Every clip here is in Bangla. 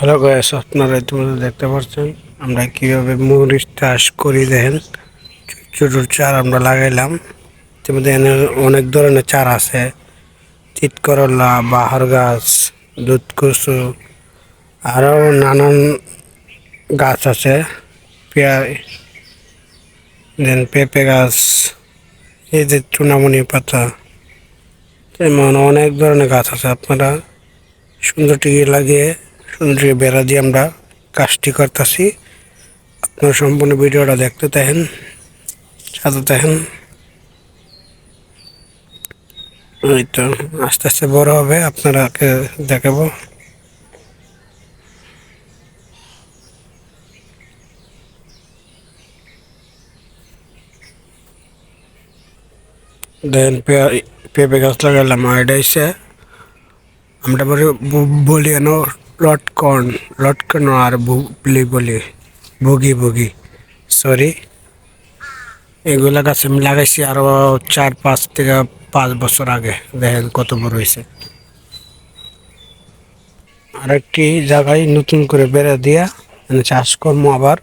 হ্যালো গাইস আপনারা ইতিমধ্যে দেখতে পাচ্ছেন আমরা কীভাবে মরিচ চাষ করি দেখেন। ছোট চার আমরা লাগাইলাম। ইতিমধ্যে এখানে অনেক ধরনের চার আছে। চিতকরলা বাহার গাছ, দুধ কচু আরও নানান গাছ আছে। পেঁয়া দেন পেঁপে গাছ, এই যে চুনামুনি পাতা, এমন অনেক ধরনের গাছ আছে। আপনারা সুন্দর টিকে লাগিয়ে সুন্দর বেড়া দিয়ে আমরা কাজটি করতেছি, আপনার সম্পূর্ণ ভিডিওটা দেখতে থাকেন, সাথে থাকেন। ওই তো, আস্তে আস্তে বড় হবে, আপনারাকে দেখাবো। দেন পেঁপে গাছ লাগালাম আর আমরা বলি ব- লটকন লটকন আর বুলি বলি বগি বগি সরি এগুলা গাছ আমি লাগাইছি আরও চার পাঁচ থেকে পাঁচ বছর আগে, দেখেন কত বড় হয়েছে আরেকটি জায়গায় নতুন করে বেড়া দিয়া চাষ করব আবার।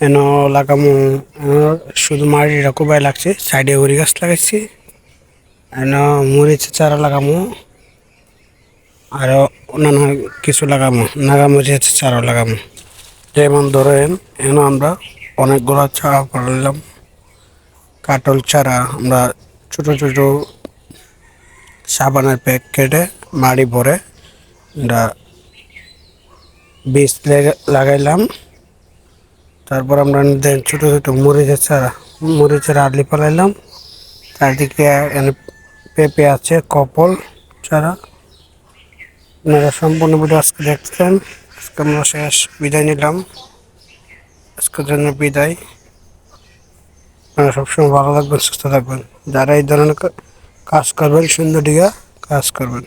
এন লাগামো শুধু মাটিটা কোবাই লাগছে, সাইডে উড়ি গাছ লাগাইছি। এন মরিচের চারা লাগামো। আরও অন্যান্য কিছু লাগামো নাগামরিচের চারা লাগামো। যেমন ধরেন এন আমরা অনেকগুলো চারা করলাম কাটল চারা, আমরা ছোট ছোট সাবানের প্যাকেটে মাড়ি ভরে আমরা বীজ লেগে- লাগাইলাম। তারপর আমরা দেন ছোট ছোট মরিচের চারা, মরিচের আলি পালাইলাম চারদিকে এখানে পেঁপে আছে, কপল চারা। আপনারা সম্পূর্ণ ভিডিও আজকে দেখছেন। আজকে আমরা শেষ বিদায় নিলাম। আজকের জন্য বিদায়। আপনারা সবসময় ভালো থাকবেন, সুস্থ থাকবেন। যারা এই ধরনের কাজ করবেন সুন্দর দিকে কাজ করবেন।